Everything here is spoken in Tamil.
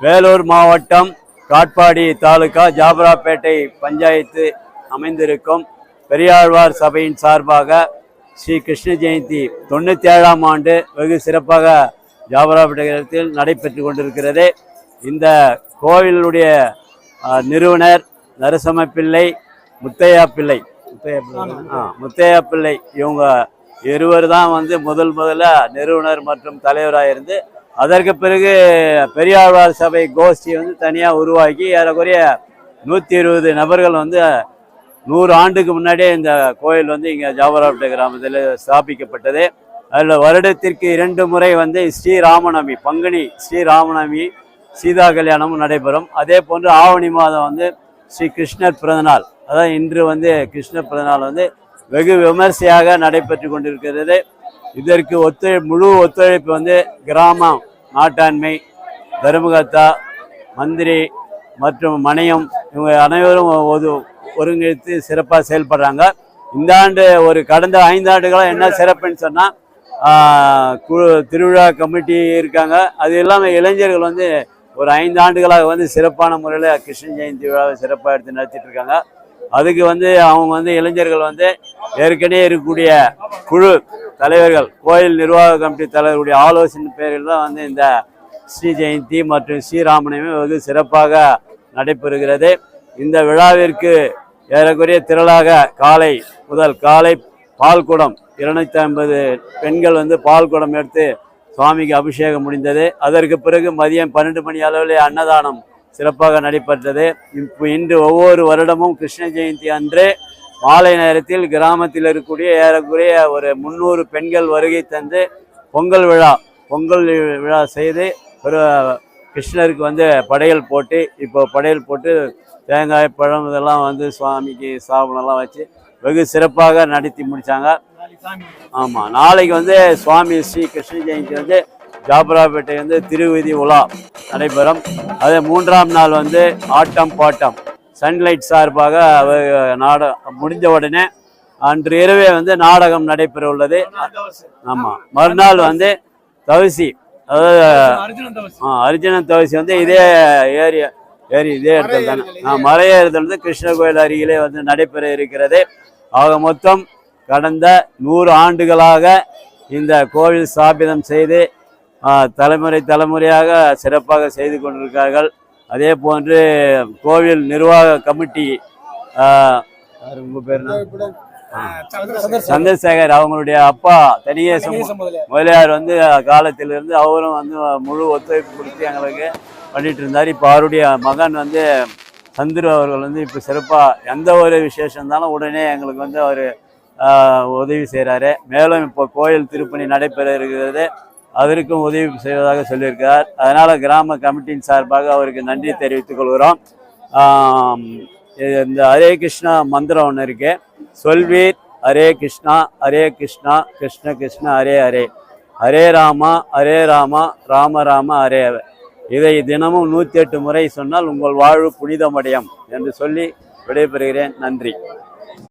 வேலூர் மாவட்டம் காட்பாடி தாலுகா ஜாபராப்பேட்டை பஞ்சாயத்து அமைந்திருக்கும் பெரியாழ்வார் சபையின் சார்பாக ஸ்ரீ கிருஷ்ண ஜெயந்தி தொண்ணூற்றி ஏழாம் ஆண்டு வெகு சிறப்பாக ஜாபராப்பேட்டையில் நடைபெற்று கொண்டிருக்கிறது. இந்த கோவிலுடைய நிறுவனர் நரசம பிள்ளை முத்தையா பிள்ளை. முத்தையா பிள்ளை. ஆ முத்தையா பிள்ளை. இவங்க இருவர் தான் வந்து முதல் முதல்ல நிறுவனர் மற்றும் தலைவராக இருந்து அதற்கு பிறகு பெரியாழ்வார் சபை கோஷ்டி வந்து தனியாக உருவாக்கி ஏறக்குறைய நூற்றி இருபது நபர்கள் வந்து நூறு ஆண்டுக்கு முன்னாடியே இந்த கோயில் வந்து இங்கே ஜாபராப்பேட்டை கிராமத்தில் ஸ்தாபிக்கப்பட்டது. அதில் வருடத்திற்கு இரண்டு முறை வந்து ஸ்ரீராமநவமி பங்குனி ஸ்ரீராமநவமி சீதா கல்யாணமும் நடைபெறும். அதே போன்று ஆவணி மாதம் வந்து ஸ்ரீ கிருஷ்ணர் பிறந்தநாள். அதான் இன்று வந்து கிருஷ்ணர் பிறந்தநாள் வந்து வெகு விமர்சையாக நடைபெற்று கொண்டிருக்கிறது. இதற்கு ஒத்துழை முழு ஒத்துழைப்பு வந்து கிராமம் நாட்டாண்மை தர்மகர்த்தா மந்திரி மற்றும் மணியம் இவங்க அனைவரும் ஒரு ஒருங்கிணைத்து சிறப்பாக செயல்படுறாங்க. இந்த ஆண்டு ஒரு கடந்த ஐந்தாண்டுகளாக என்ன சிறப்புன்னு சொன்னால் குழு திருவிழா கமிட்டி இருக்காங்க. அது இல்லாமல் இளைஞர்கள் வந்து ஒரு ஐந்து ஆண்டுகளாக வந்து சிறப்பான முறையில் கிருஷ்ண ஜெயந்தி விழாவை சிறப்பாக எடுத்து நடத்திட்டு இருக்காங்க அதுக்கு வந்து அவங்க வந்து இளைஞர்கள் வந்து ஏற்கனவே இருக்கக்கூடிய குழு தலைவர்கள் கோயில் நிர்வாக கமிட்டி தலைவருடைய ஆலோசனை பேரில் தான் வந்து இந்த ஸ்ரீ ஜெயந்தி மற்றும் ஸ்ரீராமனையுமே வெகு சிறப்பாக நடைபெறுகிறது. இந்த விழாவிற்கு ஏறக்குறைய திரளாக காலை முதல் காலை பால்குடம் இருநூத்தி ஐம்பது பெண்கள் வந்து பால்குடம் எடுத்து சுவாமிக்கு அபிஷேகம் முடிந்தது. அதற்கு பிறகு மதியம் பன்னெண்டு மணி அளவில் அன்னதானம் சிறப்பாக நடைபெற்றது. இப்போ இன்று ஒவ்வொரு வருடமும் கிருஷ்ண ஜெயந்தி அன்று மாலை நேரத்தில் கிராமத்தில் இருக்கக்கூடிய ஏறக்குறைய ஒரு முந்நூறு பெண்கள் வருகை தந்து பொங்கல் விழா பொங்கல் விழா செய்து ஒரு கிருஷ்ணருக்கு வந்து படையல் போட்டு இப்போ படையல் போட்டு தேங்காய் பழம் இதெல்லாம் வந்து சுவாமிக்கு சாபனம்லாம் வச்சு வெகு சிறப்பாக நடத்தி முடித்தாங்க ஆமாம் நாளைக்கு வந்து சுவாமி ஸ்ரீ கிருஷ்ண ஜெயந்தி வந்து ஜாபராப்பேட்டை வந்து திருவிதி உலா நடைபெறும். அதே மூன்றாம் நாள் வந்து ஆட்டம் பாட்டம். சன்லைட் சார்பாக அவ- நாட முடிஞ்ச உடனே அன்று இரவே வந்து நாடகம் நடைபெற உள்ளது. ஆமாம் மறுநாள் வந்து தவசி அதாவது அர்ஜுனன் தவசி வந்து இதே ஏரியா ஏரி இதே இடத்துல தானே. ஆ, மலையேறுதல் வந்து கிருஷ்ண கோயில் அருகிலே வந்து நடைபெற இருக்கிறது. ஆக மொத்தம் கடந்த நூறு ஆண்டுகளாக இந்த கோவில் ஸ்தாபிதம் செய்து தலைமுறை தலைமுறையாக சிறப்பாக செய்து கொண்டிருக்கார்கள் அதே போன்று கோவில் நிர்வாக கமிட்டி உங்க பேர்? சந்திரசேகர் அவங்களுடைய அப்பா தனியேசம் முதலியார் வந்து காலத்திலிருந்து அவரும் வந்து முழு ஒத்துழைப்பு கொடுத்து எங்களுக்கு பண்ணிட்டு இருந்தார். இப்போ அவருடைய மகன் வந்து சந்துரு அவர்கள் வந்து இப்போ சிறப்பாக எந்த ஒரு விசேஷம் இருந்தாலும் உடனே எங்களுக்கு வந்து அவர் உதவி செய்கிறாரு மேலும் இப்போ கோயில் திருப்பணி நடைபெற இருக்கிறது. அதற்கும் உதவி செய்வதாக சொல்லியிருக்கார் அதனால் கிராம கமிட்டியின் சார்பாக அவருக்கு நன்றி தெரிவித்துக் கொள்கிறோம். இது இந்த ஹரே கிருஷ்ணா மந்திரம் ஒன்று இருக்கு. சொல்வீர் ஹரே கிருஷ்ணா ஹரே கிருஷ்ணா கிருஷ்ண கிருஷ்ண ஹரே ஹரே. ஹரே ராமா ஹரே ராமா ராம ராம ஹரே. இதை தினமும் நூற்றி எட்டு முறை சொன்னால் உங்கள் வாழ்வு புனிதமடையும் என்று சொல்லி விடைபெறுகிறேன். நன்றி.